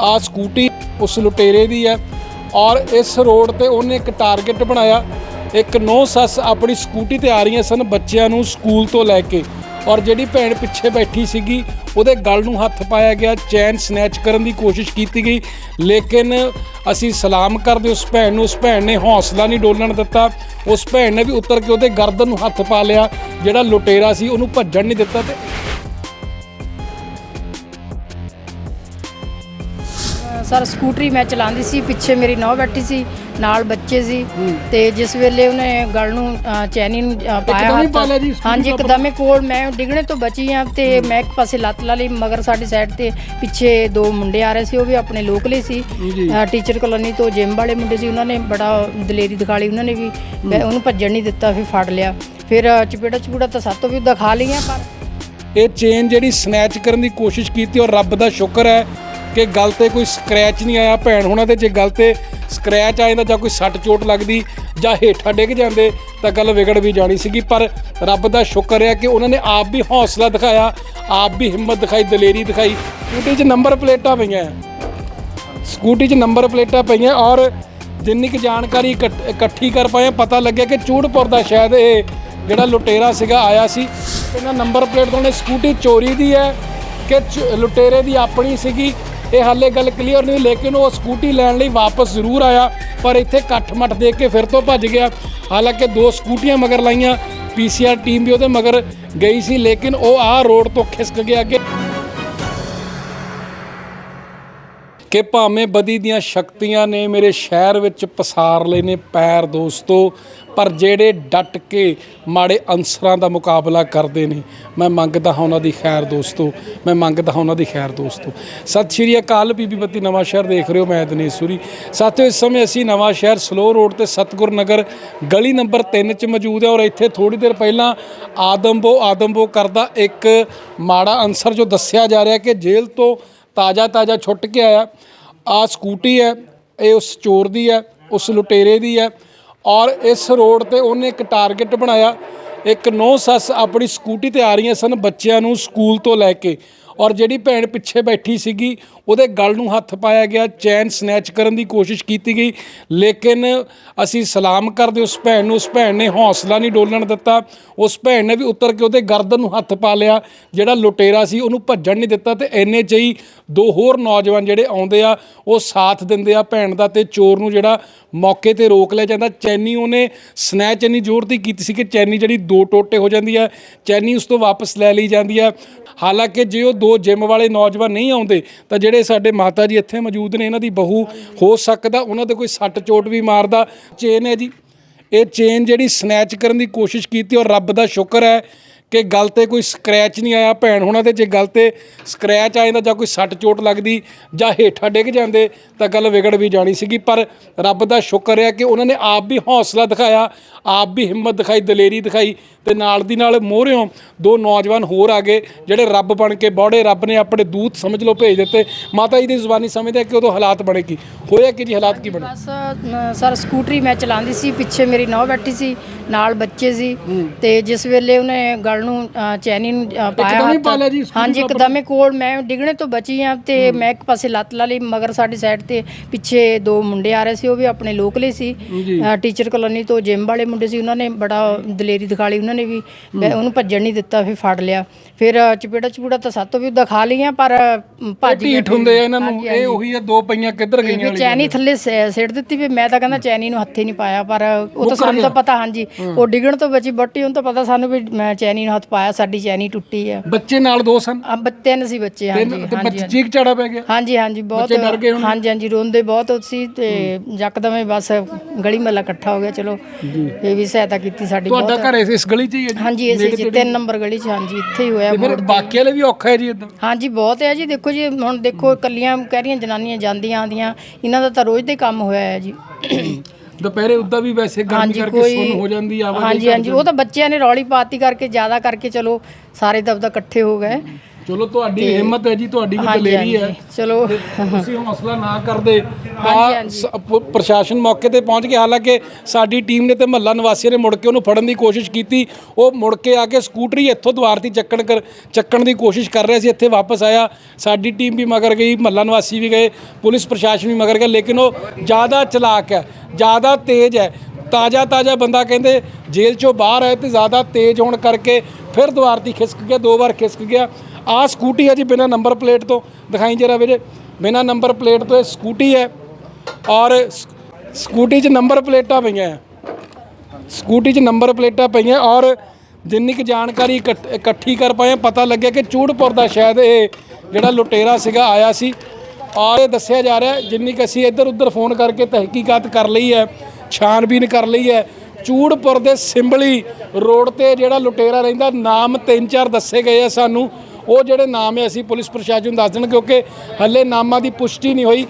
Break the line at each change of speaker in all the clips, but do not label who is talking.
ਆ ਸਕੂਟੀ ਉਸ ਲੁਟੇਰੇ ਦੀ ਹੈ ਔਰ ਇਸ ਰੋਡ ਤੇ ਉਹਨੇ ਇੱਕ ਟਾਰਗੇਟ ਬਣਾਇਆ। ਇੱਕ ਨੌ ਸੱਸ ਆਪਣੀ ਸਕੂਟੀ ਤੇ ਆ ਰਹੀਆਂ ਸਨ ਬੱਚਿਆਂ ਨੂੰ ਸਕੂਲ ਤੋਂ ਲੈ ਕੇ ਔਰ ਜਿਹੜੀ ਭੈਣ ਪਿੱਛੇ ਬੈਠੀ ਸੀਗੀ, ਉਹਦੇ ਗਲ ਨੂੰ ਹੱਥ ਪਾਇਆ ਗਿਆ, ਚੈਨ ਸਨੈਚ ਕਰਨ ਦੀ ਕੋਸ਼ਿਸ਼ ਕੀਤੀ ਗਈ। ਲੇਕਿਨ ਅਸੀਂ ਸਲਾਮ ਕਰਦੇ ਉਸ ਭੈਣ ਨੂੰ, ਉਸ ਭੈਣ ਨੇ ਹੌਸਲਾ ਨਹੀਂ ਡੋਲਣ ਦਿੱਤਾ। ਉਸ ਭੈਣ ਨੇ ਵੀ ਉੱਤਰ ਕੇ ਉਹਦੇ ਗਰਦਨ ਨੂੰ ਹੱਥ ਪਾ ਲਿਆ। ਜਿਹੜਾ ਲੁਟੇਰਾ ਸੀ ਉਹਨੂੰ ਭੱਜਣ ਨਹੀਂ ਦਿੱਤਾ ਤੇ
ਸਰ ਸਕੂਟਰੀ ਮੈਂ ਚਲਾਉਂਦੀ ਸੀ ਪਿੱਛੇ ਮੇਰੀ ਨੌ ਬੈਠੀ ਸੀ ਨਾਲ ਬੱਚੇ ਸੀ ਤੇ ਜਿਸ ਵੇਲੇ ਉਹਨੇ ਗਲ ਨੂੰ ਅ, ਚੈਨੀ ਨੂੰ ਅ, ਪਾਇਆ
ਇੱਕਦਮ ਹੀ
ਹੱਥ-
ਪਾ ਲਿਆ ਜੀ ਸਕੂਟਰੀ
ਹਾਂਜੀ ਇੱਕਦਮ ਹੀ ਕੋਲ ਮੈਂ ਡਿੱਗਣੇ ਤੋਂ ਬਚੀ ਆ ਤੇ ਮੈਂ ਇੱਕ ਪਾਸੇ ਲੱਤ ਲਾ ਲਈ ਮਗਰ ਸਾਡੀ ਸਾਈਡ ਤੇ ਪਿੱਛੇ ਦੋ ਮੁੰਡੇ ਆ ਰਹੇ ਸੀ ਉਹ ਵੀ ਆਪਣੇ ਲੋਕਲੇ ਸੀ।
ਜੀ।
ਅ, ਟੀਚਰ ਕਲੋਨੀ ਤੋਂ ਜਿਮ ਵਾਲੇ ਮੁੰਡੇ ਸੀ ਉਹਨਾਂ ਨੇ ਬੜਾ ਦਲੇਰੀ ਦਿਖਾਲੀ ਉਹਨਾਂ ਨੇ ਵੀ ਮੈਂ ਉਹਨੂੰ ਭੱਜਣ ਨਹੀਂ ਦਿੱਤਾ ਫਿਰ ਫੜ ਲਿਆ। ਫਿਰ ਅ, ਚਪੇੜਾ ਚਪੂੜਾ ਤਾਂ ਸਾਤੋਂ ਵੀ ਦਿਖਾ ਲਈਆਂ ਪਰ
ਇਹ ਚੇਨ ਜਿਹੜੀ ਸਨੈਚ ਕਰਨ ਦੀ ਕੋਸ਼ਿਸ਼ ਕੀਤੀ ਔਰ ਰੱਬ ਦਾ ਸ਼ੁਕਰ ਹੈ ਕਿ ਗਲ ਤੇ ਕੋਈ ਸਕ੍ਰੈਚ ਨਹੀਂ ਆਇਆ ਭੈਣ ਹੋਣਾ ਦੇ, ਜੇ ਗਲ ਤੇ ਸਕ੍ਰੈਚ ਆ ਜਾਂਦਾ ਜਾਂ ਕੋਈ ਸੱਟ ਚੋਟ ਲੱਗਦੀ ਜਾਂ ਹੇਠਾਂ ਡਿੱਗ ਜਾਂਦੇ, ਤਾਂ ਗੱਲ ਵਿਗੜ ਵੀ ਜਾਣੀ ਸੀਗੀ। ਪਰ ਰੱਬ ਦਾ ਸ਼ੁਕਰ ਹੈ ਕਿ ਉਹਨਾਂ ਨੇ ਆਪ ਵੀ ਹੌਸਲਾ ਦਿਖਾਇਆ, ਆਪ ਵੀ ਹਿੰਮਤ ਦਿਖਾਈ, ਦਲੇਰੀ ਦਿਖਾਈ। ਸਕੂਟੀ 'ਚ ਨੰਬਰ ਪਲੇਟਾਂ ਪਈਆਂ। ਸਕੂਟੀ 'ਚ ਨੰਬਰ ਪਲੇਟਾਂ ਪਈਆਂ ਔਰ ਜਿੰਨੀ ਕੁ ਜਾਣਕਾਰੀ ਇਕੱਠ- ਇਕੱਠੀ ਕਰ ਪਾਏ, ਪਤਾ ਲੱਗਿਆ ਕਿ ਚੂੜਪੁਰ ਦਾ ਸ਼ਾਇਦ ਇਹ ਜਿਹੜਾ ਲੁਟੇਰਾ ਸੀਗਾ, ਆਇਆ ਸੀ। ਇਹਨਾਂ ਨੰਬਰ ਪਲੇਟ ਤੋਂ ਉਹਨੇ ਸਕੂਟੀ ਚੋਰੀ ਦੀ ਹੈ, ਕਿ ਚ- ਲੁਟੇਰੇ ਦੀ ਆਪਣੀ ਸੀਗੀ। ਇਹ ਹਾਲੇ ਗੱਲ ਕਲੀਅਰ ਨਹੀਂ ਲੇਕਿਨ ਉਹ ਸਕੂਟੀ ਲੈਣ ਲਈ ਵਾਪਸ ਜ਼ਰੂਰ ਆਇਆ, ਪਰ ਇੱਥੇ ਇਕੱਠ ਮੱਠ ਦੇਖ ਕੇ ਫਿਰ ਤੋਂ ਭੱਜ ਗਿਆ। ਹਾਲਾਂਕਿ ਦੋ ਸਕੂਟੀਆਂ ਮਗਰ ਲਾਈਆਂ ਪੀਸੀਆਰ ਟੀਮ ਵੀ ਉਹਦੇ ਮਗਰ ਗਈ ਸੀ, ਲੇਕਿਨ ਉਹ ਆਹ ਰੋਡ ਤੋਂ ਖਿਸਕ ਗਿਆ ਅੱਗੇ। ਕਿ ਭਾਵੇਂ ਬਦੀ ਦੀਆਂ ਸ਼ਕਤੀਆਂ ਨੇ ਮੇਰੇ ਸ਼ਹਿਰ ਵਿੱਚ ਪਸਾਰ ਲਏ ਨੇ ਪੈਰ ਦੋਸਤੋ, ਪਰ ਜਿਹੜੇ ਡਟ ਕੇ ਮਾੜੇ ਅੰਸਰਾਂ ਦਾ ਮੁਕਾਬਲਾ ਕਰਦੇ ਨੇ, ਮੈਂ ਮੰਗਦਾ ਹਾਂ ਉਹਨਾਂ ਦੀ ਖੈਰ ਦੋਸਤੋ, ਮੈਂ ਮੰਗਦਾ ਹਾਂ ਉਹਨਾਂ ਦੀ ਖੈਰ ਦੋਸਤੋ। ਸਤਿ ਸ਼੍ਰੀ ਅਕਾਲ ਬੀਬੀ ਬੱਤੀ ਨਵਾਂ ਸ਼ਹਿਰ, ਦੇਖ ਰਹੇ ਹੋ ਮੈਂ ਦਨੇਸ਼ੂਰੀ ਸਾਥੀਓ, ਇਸ ਸਮੇਂ ਅਸੀਂ ਨਵਾਂ ਸ਼ਹਿਰ ਸਲੋ ਰੋਡ ਤੇ ਸਤਗੁਰ ਨਗਰ ਗਲੀ ਨੰਬਰ 3 ਚ ਮੌਜੂਦ ਹੈ ਔਰ ਇੱਥੇ ਥੋੜੀ ਦੇਰ ਪਹਿਲਾਂ ਆਦਮਬੋ ਆਦਮਬੋ ਕਰਦਾ ਇੱਕ ਮਾੜਾ ਅੰਸਰ ਜੋ ਦੱਸਿਆ ਜਾ ਰਿਹਾ ਕਿ ਜੇਲ੍ਹ ਤੋਂ ਤਾਜ਼ਾ ਤਾਜ਼ਾ ਛੁੱਟ ਕੇ ਆਇਆ। ਆ ਸਕੂਟੀ ਹੈ, ਇਹ ਉਸ ਚੋਰ ਦੀ ਹੈ, ਉਸ ਲੁਟੇਰੇ ਦੀ ਹੈ ਔਰ ਇਸ ਰੋਡ ਤੇ ਉਹਨੇ ਇੱਕ ਟਾਰਗੇਟ ਬਣਾਇਆ। ਇੱਕ ਨੌ ਸੱਸ ਆਪਣੀ ਸਕੂਟੀ ਤੇ ਆ ਰਹੀਆਂ ਸਨ ਬੱਚਿਆਂ ਨੂੰ ਸਕੂਲ ਤੋਂ ਲੈ ਕੇ। ਔਰ ਜਿਹੜੀ ਭੈਣ ਪਿੱਛੇ ਬੈਠੀ ਸੀਗੀ, ਉਹਦੇ ਗਲ ਨੂੰ ਹੱਥ ਪਾਇਆ ਗਿਆ, ਚੈਨ ਸਨੈਚ ਕਰਨ ਦੀ ਕੋਸ਼ਿਸ਼ ਕੀਤੀ ਗਈ, ਲੇਕਿਨ ਅਸੀਂ ਸਲਾਮ ਕਰਦੇ ਉਸ ਭੈਣ ਨੂੰ, ਉਸ ਭੈਣ ਨੇ ਹੌਸਲਾ ਨਹੀਂ ਡੋਲਣ ਦਿੱਤਾ, ਉਸ ਭੈਣ ਨੇ ਵੀ ਉੱਤਰ ਕੇ ਉਹਦੇ ਗਰਦਨ ਨੂੰ ਹੱਥ ਪਾ ਲਿਆ, ਜਿਹੜਾ ਲੁਟੇਰਾ ਸੀ ਉਹਨੂੰ ਭੱਜਣ ਨਹੀਂ ਦਿੱਤਾ ਤੇ ਇੰਨੇ 'ਚ ਹੀ ਦੋ ਹੋਰ ਨੌਜਵਾਨ ਜਿਹੜੇ ਆਉਂਦੇ ਆ, ਉਹ ਸਾਥ ਦਿੰਦੇ ਆ ਭੈਣ ਦਾ ਤੇ ਚੋਰ ਨੂੰ ਜਿਹੜਾ ਮੌਕੇ ਤੇ ਰੋਕ ਲਿਆ ਜਾਂਦਾ, ਚੈਨੀ ਉਹਨੇ ਸਨੈਚ ਇੰਨੀ ਜ਼ੋਰ ਦੀ ਕੀਤੀ ਸੀ ਕਿ ਚੈਨੀ ਜਿਹੜੀ ਦੋ ਟੋਟੇ ਹੋ ਜਾਂਦੀ ਹੈ ਚੈਨੀ ਉਸ ਤੋਂ ਵਾਪਸ ਲੈ ਲਈ ਜਾਂਦੀ ਆ, ਹਾਲਾਂਕਿ ਜੇ ਉਹ ਦੋ ਜਿਮ ਵਾਲੇ ਨੌਜਵਾਨ ਨਹੀਂ ਆਉਂਦੇ, ਤਾਂ ਜਿਹੜੇ ਸਾਡੇ ਮਾਤਾ ਜੀ ਇੱਥੇ ਮੌਜੂਦ ਨੇ, ਇਹਨਾਂ ਦੀ ਬਹੂ ਹੋ ਸਕਦਾ, ਉਹਨਾਂ ਦੇ ਕੋਈ ਸੱਟ ਚੋਟ ਵੀ ਮਾਰਦਾ। ਚੇਨ ਹੈ ਜੀ। ਇਹ ਚੇਨ ਜਿਹੜੀ ਸਨੈਚ ਕਰਨ ਦੀ ਕੋਸ਼ਿਸ਼ ਕੀਤੀ, ਔਰ ਰੱਬ ਦਾ ਸ਼ੁਕਰ ਹੈ ਕਿ ਗਲ ਤੇ ਕੋਈ ਸਕ੍ਰੈਚ ਨਹੀਂ ਆਇਆ ਭੈਣ ਹੋਣਾ ਦੇ ਜੇ ਗਲ ਤੇ ਸਕ੍ਰੈਚ ਆ ਜਾਂਦਾ ਜਾਂ ਕੋਈ ਸੱਟ ਚੋਟ ਲੱਗਦੀ ਜਾਂ ਹੇਠਾਂ ਡਿੱਗ ਜਾਂਦੇ, ਤਾਂ ਗੱਲ ਵਿਗੜ ਵੀ ਜਾਣੀ ਸੀਗੀ। ਪਰ ਰੱਬ ਦਾ ਸ਼ੁਕਰ ਹੈ ਕਿ ਉਹਨਾਂ ਨੇ ਆਪ ਵੀ ਹੌਸਲਾ ਦਿਖਾਇਆ, ਆਪ ਵੀ ਹਿੰਮਤ ਦਿਖਾਈ, ਦਲੇਰੀ ਦਿਖਾਈ। ਤੇ ਨਾਲ ਦੀ ਨਾਲ ਮੋਹਰਿਓਂ ਦੋ ਨੌਜਵਾਨ ਹੋਰ ਆ ਗਏ ਜਿਹੜੇ ਰੱਬ ਬਣ ਕੇ ਬੌੜੇ ਰੱਬ ਨੇ ਆਪਣੇ ਦੂਤ ਸਮਝ ਲਓ ਭੇਜ ਦਿੱਤੇ। ਮਾਤਾ ਜੀ ਦੀ ਜ਼ੁਬਾਨੀ ਸਮਝਦੇ ਆ ਕਿ ਉਦੋਂ ਹਾਲਾਤ ਬਣੇ ਕੀ? ਹੋਇਆ ਕਿ ਜੀ ਹਾਲਾਤ ਕੀ ਬਣੇ?
ਬਸ ਅ, ਸਰ ਸਕੂਟਰੀ ਮੈਂ ਚਲਾਉਂਦੀ ਸੀ ਪਿੱਛੇ ਮੇਰੀ ਨੌ ਬੈਠੀ ਸੀ ਨਾਲ ਬੱਚੇ ਸੀ। ਤੇ ਜਿਸ ਵੇਲੇ ਉਹਨੇ ਗਲ ਨੂੰ ਅ, ਚੈਨੀ ਨੂੰ ਅ, ਪਾਇਆ
ਇੱਕਦਮ ਹੀ
ਹੱਥ-
ਪਾ ਲਿਆ ਜੀ ਸਕੂਟਰੀ
ਹਾਂਜੀ ਇੱਕਦਮ ਹੀ ਕੋਲ ਮੈਂ ਡਿੱਗਣੇ ਤੋਂ ਬਚੀ ਆ ਤੇ ਮੈਂ ਇੱਕ ਪਾਸੇ ਲੱਤ ਲਾ ਲਈ ਮਗਰ ਸਾਡੀ ਸਾਈਡ ਤੇ ਪਿੱਛੇ ਦੋ ਮੁੰਡੇ ਆ ਰਹੇ ਸੀ ਉਹ ਵੀ ਆਪਣੇ ਲੋਕਲੇ ਸੀ।
ਜੀ।
ਟੀਚਰ ਕਲੋਨੀ ਤੋਂ ਜਿਮ ਵਾਲੇ ਮੁੰਡੇ ਸੀ ਉਹਨਾਂ ਨੇ ਬੜਾ ਦਲੇਰੀ ਦਿਖਾਲੀ ਉਹਨਾਂ ਨੇ ਵੀ ਮੈਂ ਉਹਨੂੰ ਭੱਜਣ ਨਹੀਂ ਦਿੱਤਾ ਫਿਰ ਫੜ ਲਿਆ। ਫਿਰ ਚਪੇੜਾ ਚਪੂੜਾ ਤਾਂ ਸਾਤੋਂ ਵੀ ਦਿਖਾ ਲਈਆਂ ਪਰ ਭੱਜ ਗਏ
ਢੀਠ ਹੁੰਦੇ ਆ ਇਹਨਾਂ ਨੂੰ। ਇਹ ਉਹੀ ਆ ਦੋ ਪਈਆਂ ਕਿੱਧਰ ਗਈਆਂ
ਵੀ ਚੈਨੀ ਥੱਲੇ ਸਿੱਟ ਦਿੱਤੀ ਵੀ ਮੈਂ ਤਾਂ ਕਹਿੰਦਾ ਚੈਨੀ ਨੂੰ ਹੱਥੇ ਨਹੀਂ ਪਾਇਆ ਪਰ ਉਹ ਤਾਂ ਸਾਨੂੰ ਤਾਂ ਪਤਾ ਹਾਂਜੀ। ਉਹ ਡਿੱਗਣ ਤੋਂ ਬਚੀ ਬੱਟੀ ਉਹਨੂੰ ਤਾਂ ਪਤਾ ਸਾਨੂੰ ਵੀ ਮੈਂ ਚੈਨੀ ਨੂੰ ਹੱਥ ਪਾਇਆ ਸਾਡੀ ਚੈਨੀ ਟੁੱਟੀ ਆ।
ਬੱਚੇ ਨਾਲ ਦੋ ਸਨ?
ਆ ਤਿੰਨ ਸੀ ਬੱਚੇ ਹਾਂਜੀ ਹਾਂਜੀ
ਬੱਚੇ ਚੀਕ ਝਾੜਾ ਪੈ ਗਿਆ?
ਹਾਂਜੀ ਹਾਂਜੀ ਬਹੁਤ। ਹਾਂਜੀ ਹਾਂਜੀ ਰੋਂਦੇ ਬਹੁਤ ਸੀ ਤੇ ਯਕਦਮ ਬਸ ਗਲੀ ਮਹੱਲਾ ਇਕੱਠਾ ਹੋ ਗਿਆ ਚਲੋ। ਇਹ ਵੀ ਸਹਾਇਤਾ ਕੀਤੀ ਸਾਡੀ
ਤੁਹਾਡਾ
ਬਹੁਤ।
ਘਰ ਇਸ ਇਸ ਗਲੀ 'ਚ ਹੀ ਹੈ ਜੀ?
ਹਾਂਜੀ ਇਸੇ ਚ ਤਿੰਨ ਨੰਬਰ ਗਲੀ ਚ ਹਾਂਜੀ ਇੱਥੇ ਹੀ ਹੋਇਆ
ਤੇ ਫਿਰ ਬਾਕੀ ਵਾਲੇ ਵੀ ਔਖਾ ਹੈ ਜੀ ਇਦਾਂ?
ਹਾਂਜੀ ਬਹੁਤ ਹੈ ਜੀ ਦੇਖੋ ਜੀ ਹੁਣ ਦੇਖੋ ਕੱਲੀਆਂ ਕਹਿ ਰਹੀਆਂ ਜਨਾਨੀਆਂ ਜਾਂਦੀਆਂ ਆਉਂਦੀਆਂ ਇਹਨਾਂ ਦਾ ਤਾਂ ਰੋਜ਼ ਦੇ ਕੰਮ ਹੋਇਆ ਹੈ ਜੀ।
ਦੁਪਹਿਰੇ ਉਦਾਂ ਵੀ ਵੈਸੇ ਗਰਮੀ
ਹਾਂਜੀ
ਕਰਕੇ
ਕੋਈ
ਸੁੰਨ ਹੋ ਜਾਂਦੀ ਆ
ਹਾਂਜੀ ਹਾਂਜੀ ਉਹ ਤਾਂ ਬੱਚਿਆਂ ਨੇ ਰੌਲੀ ਪਾਤੀ ਕਰਕੇ ਜ਼ਿਆਦਾ ਕਰਕੇ ਚਲੋ ਸਾਰੇ ਦਬਦਾ ਇਕੱਠੇ ਹੋ ਗਏ।
ਚਲੋ ਤੁਹਾਡੀ ਹਿੰਮਤ ਹੈ ਜੀ ਤੁਹਾਡੀ ਵੀ
ਹਾਂਜੀ
ਦਲੇਰੀ ਹੈ।
ਹਾਂਜੀ ਚਲੋ।
ਤੁਸੀਂ ਹੌਸਲਾ ਨਾ ਕਰਦੇ
ਹਾਂਜੀ।
ਸ- ਪ- ਪ੍ਰਸ਼ਾਸਨ ਮੌਕੇ ਤੇ ਪਹੁੰਚ ਗਿਆ। ਹਾਲਾਂਕਿ ਸਾਡੀ ਟੀਮ ਨੇ ਤੇ ਮਹੱਲਾ ਨਿਵਾਸੀਆਂ ਨੇ ਮੁੜ ਕੇ ਉਹਨੂੰ ਫੜਨ ਦੀ ਕੋਸ਼ਿਸ਼ ਕੀਤੀ। ਉਹ ਮੁੜ ਕੇ ਆ ਕੇ ਸਕੂਟਰੀ ਇੱਥੋਂ ਦੁਆਰਤੀ ਚੱਕਣ ਕਰ ਚੱਕਣ ਦੀ ਕੋਸ਼ਿਸ਼ ਕਰ ਰਿਹਾ ਸੀ ਇੱਥੇ ਵਾਪਸ ਆਇਆ। ਸਾਡੀ ਟੀਮ ਵੀ ਮਗਰ ਗਈ ਮਹੱਲਾ ਨਿਵਾਸੀ ਵੀ ਗਏ ਪੁਲਿਸ ਪ੍ਰਸ਼ਾਸਨ ਵੀ ਮਗਰ ਗਿਆ ਲੇਕਿਨ ਉਹ ਜ਼ਿਆਦਾ ਚਲਾਕ ਹੈ ਜ਼ਿਆਦਾ ਤੇਜ਼ ਹੈ। ਤਾਜ਼ਾ ਤਾਜ਼ਾ ਬੰਦਾ ਕਹਿੰਦੇ ਜੇਲ੍ਹ ਚੋਂ ਬਾਹਰ ਆਇਆ ਤੇ ਜ਼ਿਆਦਾ ਤੇਜ਼ ਹੋਣ ਕਰਕੇ ਫਿਰ ਦੁਆਰਤੀ ਖਿਸਕ ਗਿਆ ਦੋ ਵਾਰ ਖਿਸਕ ਗਿਆ। ਆ ਸਕੂਟੀ ਹੈ ਜੀ ਬਿਨਾ ਨੰਬਰ ਪਲੇਟ ਤੋਂ। ਦਿਖਾਈ ਜਰਾ ਵੀਰੇ ਬਿਨਾ ਨੰਬਰ ਪਲੇਟ ਤੋਂ ਇਹ ਸਕੂਟੀ ਹੈ ਔਰ ਸ- ਸਕੂਟੀ 'ਚ ਨੰਬਰ ਪਲੇਟਾਂ ਪਈਆਂ। ਸਕੂਟੀ 'ਚ ਨੰਬਰ ਪਲੇਟਾਂ ਪਈਆਂ ਔਰ ਜਿੰਨੀ ਕੁ ਜਾਣਕਾਰੀ ਇਕੱਠ- ਇਕੱਠੀ ਕਰ ਪਾਏ ਹਾਂ, ਪਤਾ ਲੱਗਿਆ ਕਿ ਚੂੜਪੁਰ ਦਾ ਸ਼ਾਇਦ ਇਹ ਜਿਹੜਾ ਲੁਟੇਰਾ ਸੀਗਾ ਆਇਆ ਸੀ। ਔਰ ਇਹ ਦੱਸਿਆ ਜਾ ਰਿਹਾ ਜਿੰਨੀ ਕੁ ਅਸੀਂ ਇੱਧਰ ਉੱਧਰ ਫੋਨ ਕਰਕੇ ਤਹਿਕੀਕਾਤ ਕਰ ਲਈ ਹੈ ਛਾਣਬੀਨ ਕਰ ਲਈ ਹੈ ਚੂੜਪੁਰ ਦੇ ਸਿੰਬਲੀ ਰੋਡ ਤੇ ਜਿਹੜਾ ਲੁਟੇਰਾ ਰਹਿੰਦਾ ਨਾਮ ਤਿੰਨ ਚਾਰ ਦੱਸੇ ਗਏ ਆ ਸਾਨੂੰ। ਉਹ ਜਿਹੜੇ ਨਾਮ ਹੈ, ਅਸੀਂ ਪੁਲਿਸ ਪ੍ਰਸ਼ਾਸਨ ਨੂੰ ਦੱਸ ਦੇਣ ਕਿਉਂਕਿ ਹੱਲੇ ਨਾਮਾਂ ਦੀ ਪੁਸ਼ਟੀ ਨਹੀਂ ਹੋਈ।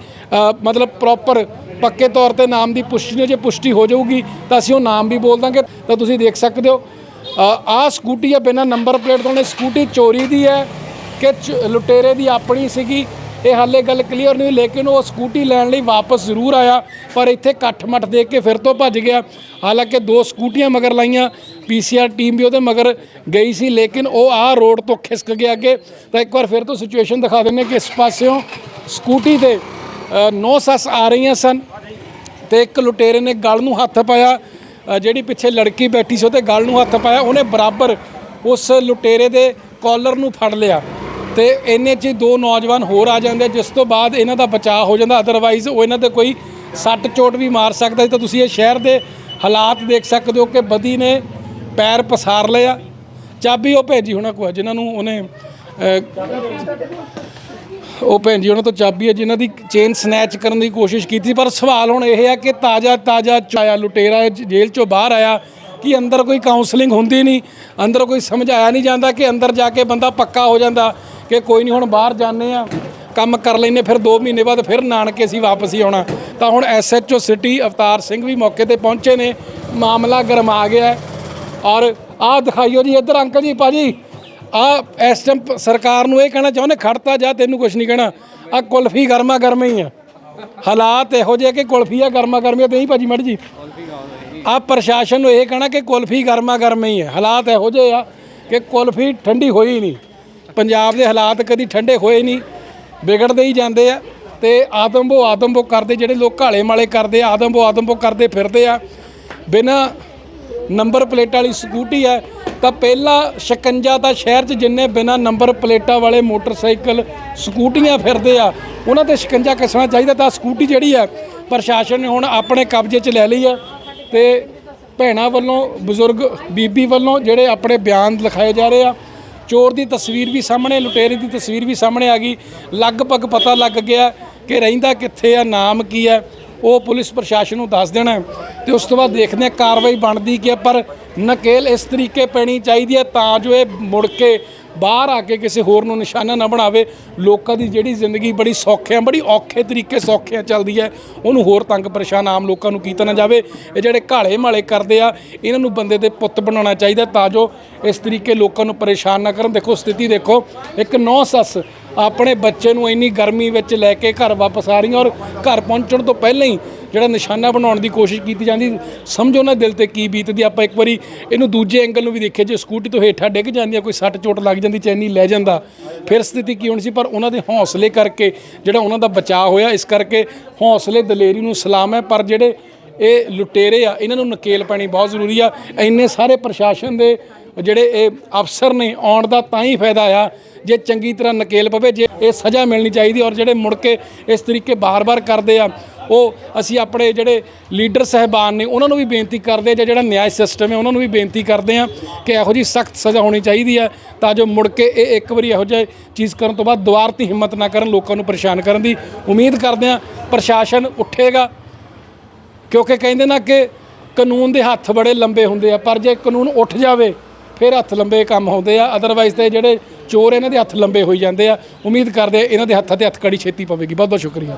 ਮਤਲਬ ਪ੍ਰੋਪਰ ਪੱਕੇ ਤੌਰ ਤੇ ਨਾਮ ਦੀ ਪੁਸ਼ਟੀ ਨਹੀਂ ਜੇ ਪੁਸ਼ਟੀ ਹੋ ਜਾਊਗੀ, ਤਾਂ ਅਸੀਂ ਉਹ ਨਾਮ ਵੀ ਬੋਲ ਦਾਂਗੇ। ਤਾਂ ਤੁਸੀਂ ਦੇਖ ਸਕਦੇ ਹੋ। ਆ ਸਕੂਟੀ ਹੈ, ਬਿਨਾਂ ਨੰਬਰ ਪਲੇਟ ਤੋਂ। ਨੇ ਸਕੂਟੀ ਚੋਰੀ ਦੀ ਹੈ, ਕਿ ਚ- ਲੁਟੇਰੇ ਦੀ ਆਪਣੀ ਸੀਗੀ। ਇਹ ਹਾਲੇ ਗੱਲ ਕਲੀਅਰ ਨਹੀਂ ਹੋਈ, ਲੇਕਿਨ ਉਹ ਸਕੂਟੀ ਲੈਣ ਲਈ ਵਾਪਸ ਜ਼ਰੂਰ ਆਇਆ ਪਰ ਇੱਥੇ ਇਕੱਠ ਮੱਠ ਦੇਖ ਕੇ ਫਿਰ ਤੋਂ ਭੱਜ ਗਿਆ। ਹਾਲਾਂਕਿ ਦੋ ਸਕੂਟੀਆਂ ਮਗਰ ਲਾਈਆਂ ਪੀਸੀਆਰ ਟੀਮ ਵੀ ਉਹਦੇ ਮਗਰ ਗਈ ਸੀ ਲੇਕਿਨ ਉਹ ਆਹ ਰੋਡ ਤੋਂ ਖਿਸਕ ਗਿਆ ਅੱਗੇ। ਤਾਂ ਇੱਕ ਵਾਰ ਫਿਰ ਤੋਂ ਸਿਚੁਏਸ਼ਨ ਦਿਖਾ ਦਿੰਦੇ ਕਿ ਇਸ ਪਾਸਿਓਂ ਸਕੂਟੀ ਤੇ ਨੌ ਸੱਸ ਆ ਰਹੀਆਂ ਸਨ ਤੇ ਇੱਕ ਲੁਟੇਰੇ ਨੇ ਗਲ ਨੂੰ ਹੱਥ ਪਾਇਆ ਜਿਹੜੀ ਪਿੱਛੇ ਲੜਕੀ ਬੈਠੀ ਸੀ ਉਹਦੇ ਗਲ ਨੂੰ ਹੱਥ ਪਾਇਆ ਉਹਨੇ ਬਰਾਬਰ ਉਸ ਲੁਟੇਰੇ ਦੇ ਕਾਲਰ ਨੂੰ ਫੜ ਲਿਆ। ਤੇ ਇਹਨੇ 'ਚ ਦੋ ਨੌਜਵਾਨ ਹੋਰ ਆ ਜਾਂਦੇ ਜਿਸ ਤੋਂ ਬਾਅਦ ਇਹਨਾਂ ਦਾ ਬਚਾਅ ਹੋ ਜਾਂਦਾ। ਅਦਰਵਾਈਜ਼ ਉਹ ਇਹਨਾਂ ਤੇ ਕੋਈ ਸੱਟ ਚੋਟ ਵੀ ਮਾਰ ਸਕਦਾ ਸੀ। ਤਾਂ ਤੁਸੀਂ ਇਹ ਸ਼ਹਿਰ ਦੇ ਹਾਲਾਤ ਦੇਖ ਸਕਦੇ ਹੋ ਕਿ ਬਦੀ ਨੇ ਪੈਰ ਪਸਾਰ ਲਿਆ ਚਾਬੀ ਉਹ ਭੇਜੀ ਹੋਣਾ ਕੋਈ ਜਿਨ੍ਹਾਂ ਨੂੰ ਉਹਨੇ ਉਹ ਭੈਣ ਜੀ ਉਹਨਾਂ ਤੋਂ ਚਾਬੀ ਹੈ ਜਿਨ੍ਹਾਂ ਦੀ ਚੇਨ ਸਨੈਚ ਕਰਨ ਦੀ ਕੋਸ਼ਿਸ਼ ਕੀਤੀ। ਪਰ ਸਵਾਲ ਹੁਣ ਇਹ ਹੈ ਕਿ ਤਾਜ਼ਾ ਤਾਜ਼ਾ ਚਾਇਆ ਲੁਟੇਰਾ ਜੇਲ੍ਹ ਚੋਂ ਬਾਹਰ ਆਇਆ ਕਿ ਅੰਦਰ ਕੋਈ ਕਾਉਂਸਲਿੰਗ ਹੁੰਦੀ ਨਹੀਂ, ਅੰਦਰ ਕੋਈ ਸਮਝਾਇਆ ਨਹੀਂ ਜਾਂਦਾ ਕਿ ਅੰਦਰ ਜਾ ਕੇ ਬੰਦਾ ਪੱਕਾ ਹੋ ਜਾਂਦਾ। ਕਿ ਕੋਈ ਨਹੀਂ ਹੁਣ ਬਾਹਰ ਜਾਂਦੇ ਆ, ਕੰਮ ਕਰ ਲੈਨੇ ਫਿਰ 2 ਮਹੀਨੇ ਬਾਅਦ ਫਿਰ ਨਾਨਕੇ ਅਸੀਂ ਵਾਪਸ ਹੀ ਆਉਣਾ। ਤਾਂ ਹੁਣ ਐਸਐਚਓ ਸਿਟੀ ਅਵਤਾਰ ਸਿੰਘ ਵੀ ਮੌਕੇ ਤੇ ਪਹੁੰਚੇ ਨੇ, ਮਾਮਲਾ ਗਰਮਾ ਗਿਆ ਔਰ ਆਹ ਦਿਖਾਈਓ ਜੀ ਇੱਧਰ ਅੰਕਲ ਜੀ, ਭਾਜੀ ਆ ਇਸ ਟਾਈਮ ਸਰਕਾਰ ਨੂੰ ਇਹ ਕਹਿਣਾ ਚਾਹੁੰਦੇ, ਖੜਤਾ ਜਾ, ਤੈਨੂੰ ਕੁਝ ਨਹੀਂ ਕਹਿਣਾ। ਆ ਕੁਲਫੀ ਗਰਮਾ ਗਰਮ ਹੀ ਆ। ਹਾਲਾਤ ਇਹੋ ਜਿਹੇ ਕਿ ਕੁਲਫੀ ਆ ਗਰਮਾ ਗਰਮੀ ਤੇ ਹੀ ਭਾਜੀ ਮੜ ਜੀ। ਆ ਪ੍ਰਸ਼ਾਸਨ ਨੂੰ ਇਹ ਕਹਿਣਾ ਕਿ ਕੁਲਫੀ ਗਰਮਾ ਗਰਮ ਹੀ ਹੈ ਹਾਲਾਤ ਇਹੋ ਜਿਹੇ ਆ ਕਿ ਕੁਲਫੀ ਠੰਡੀ ਹੋਈ ਨਹੀਂ। ਪੰਜਾਬ ਦੇ ਹਾਲਾਤ ਕਦੀ ਠੰਡੇ ਹੋਏ ਨਹੀਂ, ਵਿਗੜਦੇ ਹੀ ਜਾਂਦੇ ਆ ਤੇ ਆਦਮਬੋ ਆਦਮਬੋ ਕਰਦੇ ਜਿਹੜੇ ਲੋਕ ਘਾਲੇ ਮਾਲੇ ਕਰਦੇ ਆ ਆਦਮਬੋ ਆਦਮਬੋ ਕਰਦੇ ਫਿਰਦੇ ਆ। ਬਿਨਾਂ ਨੰਬਰ ਪਲੇਟ ਵਾਲੀ ਸਕੂਟੀ ਹੈ, ਤਾਂ ਪਹਿਲਾ ਸ਼ਿਕੰਜਾ ਤਾਂ ਸ਼ਹਿਰ 'ਚ ਜਿੰਨੇ ਬਿਨਾ ਨੰਬਰ ਪਲੇਟਾਂ ਵਾਲੇ ਮੋਟਰਸਾਈਕਲ ਸਕੂਟੀਆਂ ਫਿਰਦੇ ਆ, ਉਹਨਾਂ ਤੇ ਸ਼ਿਕੰਜਾ ਕੱਸਣਾ ਚਾਹੀਦਾ ਤਾਂ ਸਕੂਟੀ ਜਿਹੜੀ ਆ ਪ੍ਰਸ਼ਾਸਨ ਨੇ ਹੁਣ ਆਪਣੇ ਕਬਜ਼ੇ 'ਚ ਲੈ ਲਈ ਹੈ ਤੇ ਭੈਣਾਂ ਵੱਲੋਂ, ਬਜ਼ੁਰਗ ਬੀਬੀ ਵੱਲੋਂ ਜਿਹੜੇ ਆਪਣੇ ਬਿਆਨ ਲਿਖਾਏ ਜਾ ਰਹੇ ਆ ਚੋਰ ਦੀ ਤਸਵੀਰ ਵੀ ਸਾਹਮਣੇ, ਲੁਟੇਰੇ ਦੀ ਤਸਵੀਰ ਵੀ ਸਾਹਮਣੇ ਆ ਗਈ। ਲਗਭਗ ਪਤਾ ਲੱਗ ਗਿਆ ਕਿ ਰਹਿੰਦਾ ਕਿੱਥੇ ਆ, ਨਾਮ ਕੀ ਹੈ। ਉਹ ਪੁਲਿਸ ਪ੍ਰਸ਼ਾਸਨ ਨੂੰ ਦੱਸ ਦੇਣਾ ਹੈ ਤੇ ਉਸ ਤੋਂ ਬਾਅਦ ਦੇਖਦੇ ਹਾਂ ਕਾਰਵਾਈ ਬਣਦੀ ਕਿ ਪਰ ਨਕੇਲ ਇਸ ਤਰੀਕੇ ਪੈਣੀ ਚਾਹੀਦੀ ਹੈ ਤਾਂ ਜੋ ਇਹ ਮੁੜ ਕੇ ਬਾਹਰ ਆ ਕੇ ਕਿਸੇ ਹੋਰ ਨੂੰ ਨਿਸ਼ਾਨਾ ਨਾ ਬਣਾਵੇ, ਲੋਕਾਂ ਦੀ ਜਿਹੜੀ ਜ਼ਿੰਦਗੀ ਬੜੀ ਸੌਖਿਆਂ ਬੜੀ ਔਖੇ ਤਰੀਕੇ ਸੌਖਿਆਂ ਚੱਲਦੀ ਹੈ, ਉਹਨੂੰ ਹੋਰ ਤੰਗ ਪਰੇਸ਼ਾਨ ਆਮ ਲੋਕਾਂ ਨੂੰ ਕੀਤਾ ਨਾ ਜਾਵੇ। ਇਹ ਜਿਹੜੇ ਘਾਲੇ ਮਾਲੇ ਕਰਦੇ ਆ, ਇਹਨਾਂ ਨੂੰ ਬੰਦੇ ਦੇ ਪੁੱਤ ਬਣਾਉਣਾ ਚਾਹੀਦਾ ਤਾਂ ਜੋ ਇਸ ਤਰੀਕੇ ਲੋਕਾਂ ਨੂੰ ਪਰੇਸ਼ਾਨ ਨਾ ਕਰਨ। ਦੇਖੋ ਸਥਿਤੀ ਦੇਖੋ, ਇੱਕ ਨੌ ਸੱਸ ਆਪਣੇ ਬੱਚੇ ਨੂੰ ਇੰਨੀ ਗਰਮੀ ਵਿੱਚ ਲੈ ਕੇ ਘਰ ਵਾਪਸ ਆ ਰਹੀਆਂ ਔਰ ਘਰ ਪਹੁੰਚਣ ਤੋਂ ਪਹਿਲਾਂ ਹੀ ਜਿਹੜਾ ਨਿਸ਼ਾਨਾ ਬਣਾਉਣ ਦੀ ਕੋਸ਼ਿਸ਼ ਕੀਤੀ ਜਾਂਦੀ, ਸਮਝੋ ਨਾ ਦਿਲ ਤੇ ਕੀ ਬੀਤਦੀ ਆਪਾਂ ਇੱਕ ਵਾਰੀ ਇਹਨੂੰ ਦੂਜੇ ਐਂਗਲ ਨੂੰ ਵੀ ਦੇਖਿਆ ਜੇ ਸਕੂਟੀ ਤੋਂ ਹੇਠਾਂ ਡਿੱਗ ਜਾਂਦੀ ਆ, ਕੋਈ ਸੱਟ ਚੋਟ ਲੱਗ ਜਾਂਦੀ, ਚੈਨੀ ਲੈ ਜਾਂਦਾ, ਫਿਰ ਸਥਿਤੀ ਕੀ ਹੋਣੀ ਸੀ? ਪਰ ਉਹਨਾਂ ਦੇ ਹੌਸਲੇ ਕਰਕੇ, ਜਿਹੜਾ ਉਹਨਾਂ ਦਾ ਬਚਾਅ ਹੋਇਆ, ਇਸ ਕਰਕੇ ਹੌਸਲੇ ਦਲੇਰੀ ਨੂੰ ਸਲਾਮ ਹੈ। ਪਰ ਜਿਹੜੇ ਇਹ ਲੁਟੇਰੇ ਆ, ਇਹਨਾਂ ਨੂੰ ਨਕੇਲ ਪਾਣੀ ਬਹੁਤ ਜ਼ਰੂਰੀ ਆ। ਇੰਨੇ ਸਾਰੇ ਪ੍ਰਸ਼ਾਸਨ ਦੇ ਜਿਹੜੇ ਇਹ ਅਫਸਰ ਨੇ ਆਉਣ ਦਾ ਤਾਂ ਹੀ ਫਾਇਦਾ ਆ, ਜੇ ਚੰਗੀ ਤਰ੍ਹਾਂ ਨਕੇਲ ਪਵੇ, ਜੇ ਇਹ ਸਜ਼ਾ ਮਿਲਣੀ ਚਾਹੀਦੀ ਔਰ ਜਿਹੜੇ ਮੁੜ ਕੇ ਇਸ ਤਰੀਕੇ ਬਾਰ-ਬਾਰ ਕਰਦੇ ਆ, ਉਹ ਅਸੀਂ ਆਪਣੇ ਜਿਹੜੇ ਲੀਡਰ ਸਹਿਬਾਨ ਨੇ, ਉਹਨਾਂ ਨੂੰ ਵੀ ਬੇਨਤੀ ਕਰਦੇ ਜਾਂ ਜਿਹੜਾ ਨਿਆਂ ਸਿਸਟਮ ਹੈ, ਉਹਨਾਂ ਨੂੰ ਵੀ ਬੇਨਤੀ ਕਰਦੇ ਆ ਕਿ ਇਹੋ ਜੀ ਸਖਤ ਸਜ਼ਾ ਹੋਣੀ ਚਾਹੀਦੀ ਆ, ਤਾਂ ਜੋ ਮੁੜ ਕੇ ਇਹ ਇੱਕ ਵਾਰੀ ਇਹੋ ਜਿਹਾ ਚੀਜ਼ ਕਰਨ ਤੋਂ ਬਾਅਦ ਦੁਬਾਰਤੀ ਹਿੰਮਤ ਨਾ ਕਰਨ, ਲੋਕਾਂ ਨੂੰ ਪਰੇਸ਼ਾਨ ਕਰਨ ਦੀ ਉਮੀਦ ਕਰਦੇ ਆ। ਪ੍ਰਸ਼ਾਸਨ ਉੱਠੇਗਾ, ਕਿਉਂਕਿ ਕਹਿੰਦੇ ਨਾ ਕਿ ਕਾਨੂੰਨ ਦੇ ਹੱਥ ਬੜੇ ਲੰਬੇ ਹੁੰਦੇ ਆ, ਪਰ ਜੇ ਕਾਨੂੰਨ ਉੱਠ ਜਾਵੇ ਫਿਰ ਹੱਥ ਲੰਬੇ ਕੰਮ ਹੁੰਦੇ ਆ ਅਦਰਵਾਈਜ਼ ਤੇ ਜਿਹੜੇ ਚੋਰ ਇਹਨਾਂ ਦੇ ਹੱਥ ਲੰਬੇ ਹੋਈ ਜਾਂਦੇ ਆ, ਉਮੀਦ ਕਰਦੇ ਆ ਇਹਨਾਂ ਦੇ ਹੱਥਾਂ ਤੇ ਹੱਥ ਕੜੀ ਛੇਤੀ ਪਵੇਗੀ। ਬਹੁਤ ਬਹੁਤ ਸ਼ੁਕਰੀਆ।